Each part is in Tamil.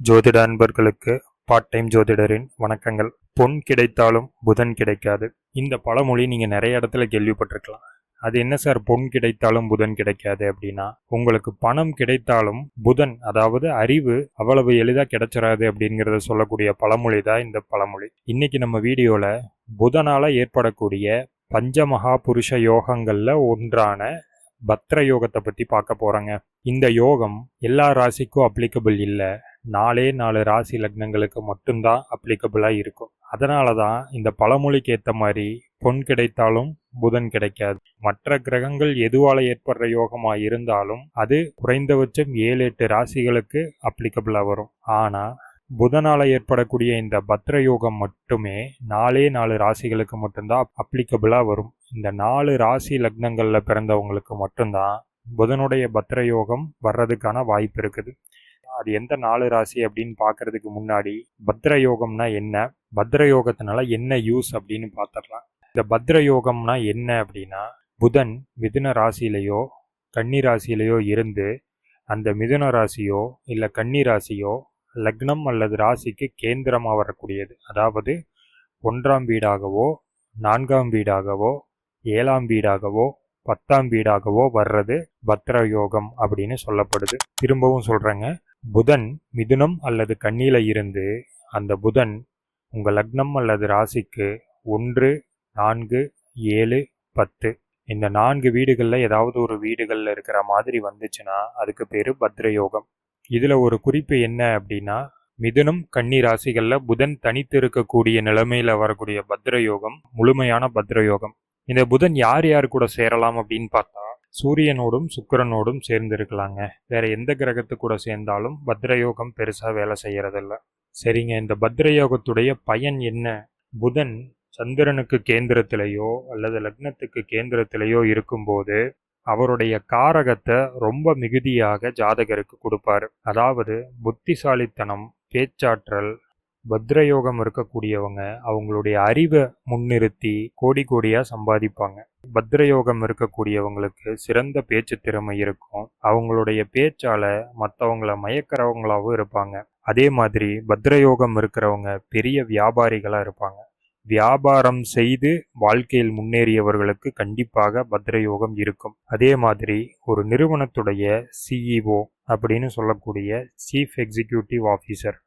ஜோதிட அன்பர்களுக்கு பார்ட் டைம் ஜோதிடரின் வணக்கங்கள். பொன் கிடைத்தாலும் புதன் கிடைக்காது. இந்த பழமொழி நீங்கள் நிறைய இடத்துல கேள்விப்பட்டிருக்கலாம். அது என்ன சார் பொன் கிடைத்தாலும் புதன் கிடைக்காது அப்படின்னா உங்களுக்கு பணம் கிடைத்தாலும் புதன் அதாவது அறிவு அவ்வளவு எளிதாக கிடைச்சிடாது அப்படிங்கிறத சொல்லக்கூடிய பழமொழி தான் இந்த பழமொழி. இன்னைக்கு நம்ம வீடியோவில் புதனால் ஏற்படக்கூடிய பஞ்சமகா புருஷ யோகங்களில் ஒன்றான பத்ர யோகத்தை பற்றி பார்க்க போகிறாங்க இந்த யோகம் எல்லா ராசிக்கும் அப்ளிகபிள் இல்லை. நாலே நாலு ராசி லக்னங்களுக்கு மட்டும்தான் அப்ளிகபிளாக இருக்கும். அதனால தான் இந்த பழமொழிக்கு ஏற்ற மாதிரி பொன் கிடைத்தாலும் புதன் கிடைக்காது. மற்ற கிரகங்கள் எதுவால ஏற்படுற யோகமாக இருந்தாலும் அது குறைந்தபட்சம் ஏழு எட்டு ராசிகளுக்கு அப்ளிகபிளாக வரும். ஆனால் புதனால் ஏற்படக்கூடிய இந்த பத்ர யோகம் மட்டுமே நாலே நாலு ராசிகளுக்கு மட்டும்தான் அப்ளிகபிளாக வரும். இந்த நாலு ராசி லக்னங்களில் பிறந்தவங்களுக்கு மட்டும்தான் புதனுடைய பத்ர யோகம் வர்றதுக்கான வாய்ப்பு இருக்குது. அது எந்த நாலு ராசி அப்படின்னு பார்க்கறதுக்கு முன்னாடி பத்ர யோகம்னா என்ன? பத்ர யோகத்தினால என்ன யூஸ் அப்படின்னு பார்த்துடலாம். இந்த பத்ர யோகம்னா என்ன அப்படின்னா புதன் மிதுன ராசியிலையோ கன்னி ராசியிலையோ இருந்து அந்த மிதுன ராசியோ இல்லை கன்னி ராசியோ லக்னம் அல்லது ராசிக்கு கேந்திரமாக வரக்கூடியது. அதாவது ஒன்றாம் வீடாகவோ நான்காம் வீடாகவோ ஏழாம் வீடாகவோ பத்தாம் வீடாகவோ வர்றது பத்ர யோகம் அப்படின்னு சொல்லப்படுது. திரும்பவும் சொல்கிறேங்க புதன் மிதுனம் அல்லது கண்ணியில் இருந்து அந்த புதன் உங்கள் லக்னம் அல்லது ராசிக்கு ஒன்று நான்கு ஏழு பத்து. இந்த நான்கு வீடுகளில் ஏதாவது ஒரு வீடுகளில் இருக்கிற மாதிரி வந்துச்சுன்னா அதுக்கு பேர் பத்ர யோகம் இதில் ஒரு குறிப்பு என்ன அப்படின்னா மிதுனம் கன்னி ராசிகளில் புதன் தனித்து இருக்கக்கூடிய நிலைமையில் வரக்கூடிய பத்ர யோகம் முழுமையான பத்ர யோகம் இந்த புதன் யார் யார் கூட சேரலாம் அப்படின்னு பார்த்தா சூரியனோடும் சுக்கிரனோடும் சேர்ந்துருக்கலாங்க. வேற எந்த கிரகத்து கூட சேர்ந்தாலும் பத்ரயோகம் பெருசாக வேலை செய்யறதில்ல. சரிங்க இந்த பத்ரயோகத்துடைய பயன் என்ன? புதன் சந்திரனுக்கு கேந்திரத்திலேயோ அல்லது லக்னத்துக்கு கேந்திரத்திலேயோ இருக்கும்போது அவருடைய காரகத்தை ரொம்ப மிகுதியாக ஜாதகருக்கு கொடுப்பார். அதாவது புத்திசாலித்தனம் பேச்சாற்றல் பத்ரயோகம் இருக்கக்கூடியவங்க அவங்களுடைய அறிவை முன்னிறுத்தி கோடி கோடியாக சம்பாதிப்பாங்க. பத்ரயோகம் இருக்கக்கூடியவங்களுக்கு சிறந்த பேச்சு திறமை இருக்கும். அவங்களுடைய பேச்சால மற்றவங்கள மயக்கிறவங்களாகவும் இருப்பாங்க. அதே மாதிரி பத்ரயோகம் இருக்கிறவங்க பெரிய வியாபாரிகளாக இருப்பாங்க. வியாபாரம் செய்து வாழ்க்கையில் முன்னேறியவர்களுக்கு கண்டிப்பாக பத்ரயோகம் இருக்கும். அதே மாதிரி ஒரு நிறுவனத்துடைய சிஇஓ அப்படின்னு சொல்லக்கூடிய சீஃப் எக்ஸிக்யூட்டிவ் ஆஃபீஸர்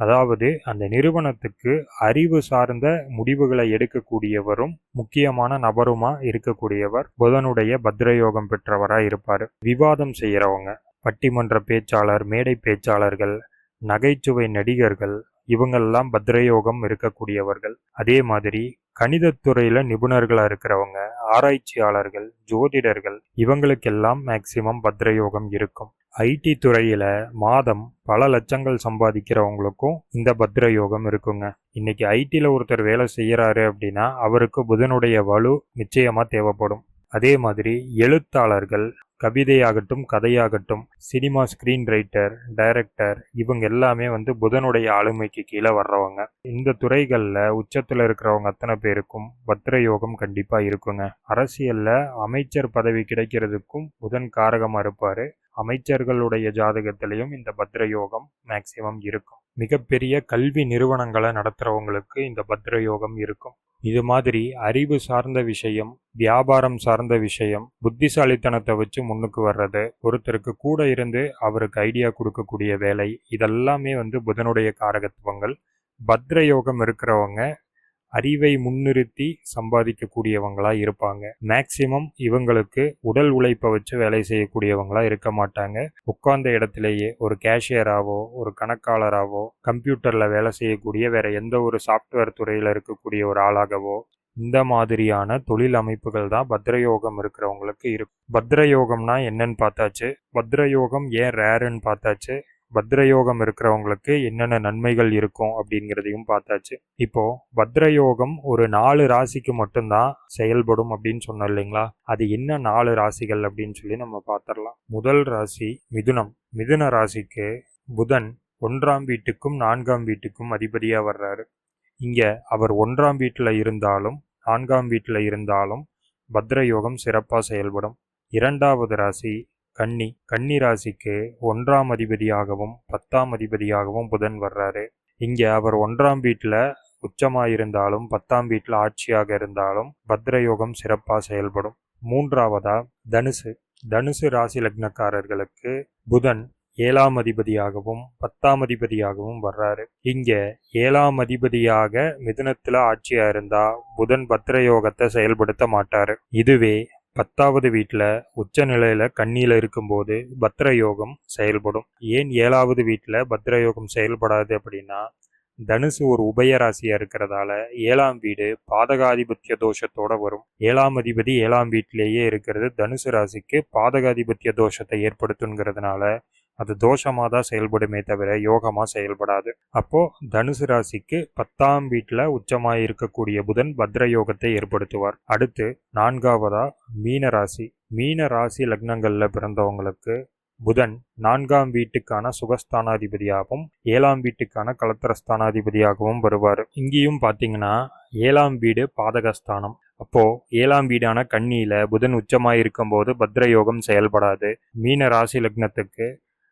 அதாவது அந்த நிறுவனத்துக்கு அறிவு சார்ந்த முடிவுகளை எடுக்கக்கூடியவரும் முக்கியமான நபருமா இருக்கக்கூடியவர் புதனுடைய பத்ரயோகம் பெற்றவராக இருப்பார். விவாதம் செய்கிறவங்க பட்டிமன்ற பேச்சாளர் மேடை பேச்சாளர்கள் நகைச்சுவை நடிகர்கள் இவங்கெல்லாம் பத்ரயோகம் இருக்கக்கூடியவர்கள். அதே மாதிரி கணிதத்துறையில் நிபுணர்களாக இருக்கிறவங்க ஆராய்ச்சியாளர்கள் ஜோதிடர்கள் இவங்களுக்கெல்லாம் மேக்சிமம் பத்ரயோகம் இருக்கும். ஐடி துறையில் மாதம் பல லட்சங்கள் சம்பாதிக்கிறவங்களுக்கும் இந்த பத்ர யோகம் இருக்குங்க. இன்னைக்கு ஐடியில் ஒருத்தர் வேலை செய்கிறாரு அப்படின்னா அவருக்கு புதனுடைய வலு நிச்சயமாக தேவைப்படும். அதே மாதிரி எழுத்தாளர்கள் கவிதையாகட்டும் கதையாகட்டும் சினிமா ஸ்க்ரீன் ரைட்டர் டைரக்டர் இவங்க எல்லாமே வந்து புதனுடைய ஆளுமைக்கு கீழே வர்றவங்க. இந்த துறைகளில் உச்சத்தில் இருக்கிறவங்க அத்தனை பேருக்கும் பத்ர யோகம் கண்டிப்பாக இருக்குங்க. அரசியலில் அமைச்சர் பதவி கிடைக்கிறதுக்கும் புதன் காரகமாக இருப்பார். அமைச்சர்களுடைய ஜாதகத்திலையும் இந்த பத்ர யோகம் மேக்சிமம் இருக்கும். மிகப்பெரிய கல்வி நிறுவனங்களை நடத்துகிறவங்களுக்கு இந்த பத்ர யோகம் இருக்கும். இது மாதிரி அறிவு சார்ந்த விஷயம் வியாபாரம் சார்ந்த விஷயம் புத்திசாலித்தனத்தை வச்சு முன்னுக்கு வர்றது ஒருத்தருக்கு கூட இருந்து அவருக்கு ஐடியா கொடுக்கக்கூடிய வேலை இதெல்லாமே வந்து புதனுடைய காரகத்துவங்கள். பத்ர யோகம் இருக்கிறவங்க அறிவை முன்னிறுத்தி சம்பாதிக்கக்கூடியவங்களா இருப்பாங்க. மேக்சிமம் இவங்களுக்கு உடல் உழைப்பை வச்சு வேலை செய்யக்கூடியவங்களா இருக்க மாட்டாங்க. உட்கார்ந்த இடத்திலேயே ஒரு கேஷியராகவோ ஒரு கணக்காளராகவோ கம்ப்யூட்டரில் வேலை செய்யக்கூடிய வேற எந்த ஒரு சாஃப்ட்வேர் துறையில் இருக்கக்கூடிய ஒரு ஆளாகவோ இந்த மாதிரியான தொழில் அமைப்புகள் தான் பத்ரயோகம் இருக்கிறவங்களுக்கு இருக்கும் பத்ரயோகம்னா என்னன்னு பார்த்தாச்சு? பத்ரயோகம் ஏன் ரேருன்னு பார்த்தாச்சு? பத்ரயோகம் இருக்கிறவங்களுக்கு என்னென்ன நன்மைகள் இருக்கும் அப்படிங்கிறதையும் பார்த்தாச்சு. இப்போ பத்ரயோகம் ஒரு நாலு ராசிக்கு மட்டும்தான் செயல்படும் அப்படின்னு சொன்னோம் இல்லைங்களா? அது என்ன நாலு ராசிகள் அப்படின்னு சொல்லி நம்ம பார்த்துடலாம். முதல் ராசி மிதுனம். மிதுன ராசிக்கு புதன் ஒன்றாம் வீட்டுக்கும் நான்காம் வீட்டுக்கும் அதிபதியாக வர்றாரு. இங்கே அவர் ஒன்றாம் வீட்டில் இருந்தாலும் நான்காம் வீட்டில் இருந்தாலும் பத்ரயோகம் சிறப்பாக செயல்படும். இரண்டாவது ராசி கன்னி கன்னி ராசிக்கு ஒன்றாம் அதிபதியாகவும் பத்தாம் அதிபதியாகவும் புதன் வர்றாரு. இங்கே அவர் ஒன்றாம் வீட்டில் உச்சமாக இருந்தாலும் பத்தாம் வீட்டில் ஆட்சியாக இருந்தாலும் பத்ரயோகம் சிறப்பாக செயல்படும். மூன்றாவதா தனுசு. தனுசு ராசி லக்னக்காரர்களுக்கு புதன் ஏழாம் அதிபதியாகவும் பத்தாம் அதிபதியாகவும் வர்றாரு. இங்க ஏழாம் அதிபதியாக மிதுனத்துல ஆட்சியா இருந்தா புதன் பத்ரயோகத்தை செயல்படுத்த மாட்டாரு. இதுவே பத்தாவது வீட்டில் உச்ச கண்ணியில் கண்ணியில இருக்கும்போது பத்ரயோகம் செயல்படும். ஏன் ஏழாவது வீட்டில் பத்ரயோகம் செயல்படாது அப்படின்னா தனுசு ஒரு உபய ராசியாக இருக்கிறதால ஏழாம் வீடு பாதகாதிபத்திய தோஷத்தோட வரும். ஏழாம் அதிபதி ஏழாம் வீட்டிலேயே இருக்கிறது தனுசு ராசிக்கு பாதகாதிபத்திய தோஷத்தை ஏற்படுத்துங்கிறதுனால அது தோஷமாக தான் செயல்படுமே தவிர யோகமாக செயல்படாது. அப்போது தனுசு ராசிக்கு பத்தாம் வீட்டில் உச்சமாக இருக்கக்கூடிய புதன் பத்ர யோகத்தை ஏற்படுத்துவார். அடுத்து நான்காவதா மீன ராசி. மீன ராசி லக்னங்களில் பிறந்தவங்களுக்கு புதன் நான்காம் வீட்டுக்கான சுகஸ்தானாதிபதியாகவும் ஏழாம் வீட்டுக்கான கலத்திரஸ்தானாதிபதியாகவும் வருவார். இங்கேயும் பார்த்தீங்கன்னா ஏழாம் வீடு பாதகஸ்தானம். அப்போ ஏழாம் வீடான கண்ணியில புதன் உச்சமாயிருக்கும் போது பத்ரயோகம் செயல்படாது. மீன ராசி லக்னத்துக்கு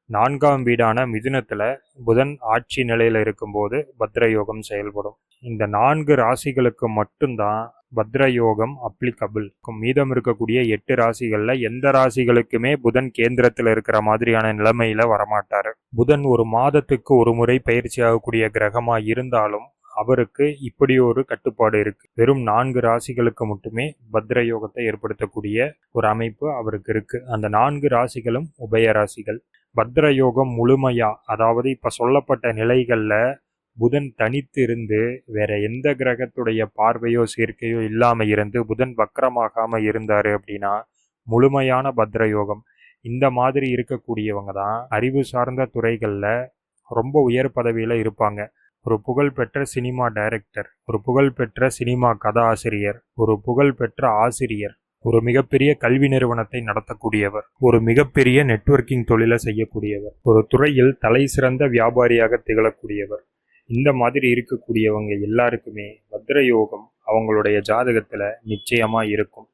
நான்காம் வீடான மிதுனத்தில் புதன் ஆட்சி நிலையில் இருக்கும்போது பத்ரயோகம் செயல்படும். இந்த நான்கு ராசிகளுக்கு மட்டும்தான் பத்ரயோகம் அப்ளிகபிள் மீதம் இருக்கக்கூடிய எட்டு ராசிகளில் எந்த ராசிகளுக்குமே புதன் கேந்திரத்தில் இருக்கிற மாதிரியான நிலைமையில வரமாட்டார். புதன் ஒரு மாதத்துக்கு ஒரு முறை பயிற்சியாகக்கூடிய கிரகமாக இருந்தாலும் அவருக்கு இப்படி ஒரு கட்டுப்பாடு இருக்கு. வெறும் நான்கு ராசிகளுக்கு மட்டுமே பத்ர யோகத்தை ஏற்படுத்தக்கூடிய ஒரு அமைப்பு அவருக்கு இருக்கு. அந்த நான்கு ராசிகளும் உபய ராசிகள். பத்ரயோகம் முழுமையா? அதாவது இப்போ சொல்லப்பட்ட நிலைகளில் புதன் தனித்து இருந்து வேற எந்த கிரகத்துடைய பார்வையோ சேர்க்கையோ இல்லாமல் இருந்து புதன் வக்கரமாகாமல் இருந்தார் அப்படின்னா முழுமையான பத்ரயோகம். இந்த மாதிரி இருக்கக்கூடியவங்க தான் அறிவு சார்ந்த துறைகளில் ரொம்ப உயர் பதவியில் இருப்பாங்க. ஒரு புகழ்பெற்ற சினிமா டைரக்டர் ஒரு புகழ்பெற்ற சினிமா கதாசிரியர் ஒரு புகழ்பெற்ற ஆசிரியர் ஒரு மிகப்பெரிய கல்வி நிறுவனத்தை நடத்தக்கூடியவர் ஒரு மிகப்பெரிய நெட்வொர்க்கிங் தொழிலை செய்யக்கூடியவர் ஒரு துறையில் தலை சிறந்த வியாபாரியாக திகழக்கூடியவர். இந்த மாதிரி இருக்கக்கூடியவங்க எல்லாருக்குமே பத்ர யோகம் அவங்களுடைய ஜாதகத்தில் நிச்சயமாக இருக்கும்.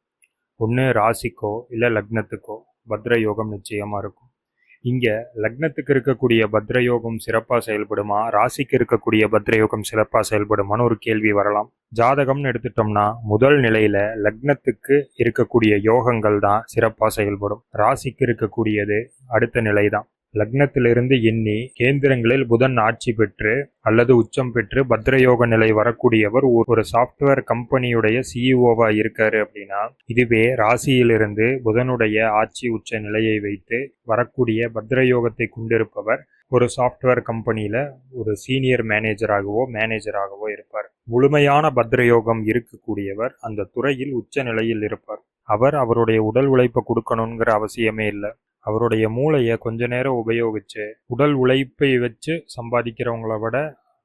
ஒன்று ராசிக்கோ இல்லை லக்னத்துக்கோ பத்ர யோகம் நிச்சயமாக இருக்கும். இங்க லக்னத்துக்கு இருக்கக்கூடிய பத்ரயோகம் சிறப்பா செயல்படுமா? ராசிக்கு இருக்கக்கூடிய பத்ரயோகம் சிறப்பா செயல்படுமான்னு ஒரு கேள்வி வரலாம். ஜாதகம்னு எடுத்துட்டோம்னா முதல் நிலையில லக்னத்துக்கு இருக்கக்கூடிய யோகங்கள் தான் சிறப்பா செயல்படும். ராசிக்கு இருக்கக்கூடியது அடுத்த நிலை தான் லக்னத்திலிருந்து எண்ணி கேந்திரங்களில் புதன் ஆட்சி பெற்று அல்லது உச்சம் பெற்று பத்ரயோக நிலை வரக்கூடியவர் ஒரு சாஃப்ட்வேர் கம்பெனியுடைய சிஇஓவா இருக்காரு அப்படின்னா இதுவே ராசியிலிருந்து புதனுடைய ஆட்சி உச்ச நிலையை வைத்து வரக்கூடிய பத்ரயோகத்தை கொண்டிருப்பவர் ஒரு சாஃப்ட்வேர் கம்பெனியில் ஒரு சீனியர் மேனேஜராகவோ மேனேஜராகவோ இருப்பார். முழுமையான பத்ரயோகம் இருக்கக்கூடியவர் அந்த துறையில் உச்ச நிலையில் இருப்பார். அவர் அவருடைய உடல் உழைப்பை கொடுக்கணுங்கிற அவசியமே இல்லை. அவருடைய மூளையை கொஞ்ச நேரம் உபயோகிச்சு உடல் உழைப்பை வச்சு சம்பாதிக்கிறவங்கள விட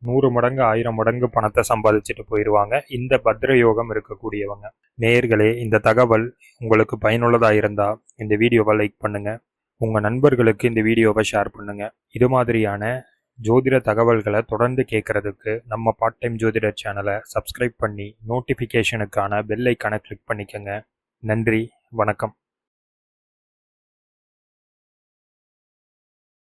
நூறு மடங்கு ஆயிரம் மடங்கு பணத்தை சம்பாதிச்சுட்டு போயிடுவாங்க இந்த பத்ர யோகம் இருக்கக்கூடியவங்க. நேயர்களே இந்த தகவல் உங்களுக்கு பயனுள்ளதாக இருந்தால் இந்த வீடியோவை லைக் பண்ணுங்கள் உங்கள் நண்பர்களுக்கு இந்த வீடியோவை ஷேர் பண்ணுங்கள் இது மாதிரியான ஜோதிட தகவல்களை தொடர்ந்து கேட்கறதுக்கு நம்ம பார்ட் டைம் ஜோதிடர் சேனலை சப்ஸ்கிரைப் பண்ணி நோட்டிஃபிகேஷனுக்கான பெல் ஐக்கானை கிளிக் பண்ணிக்கோங்க. நன்றி வணக்கம்.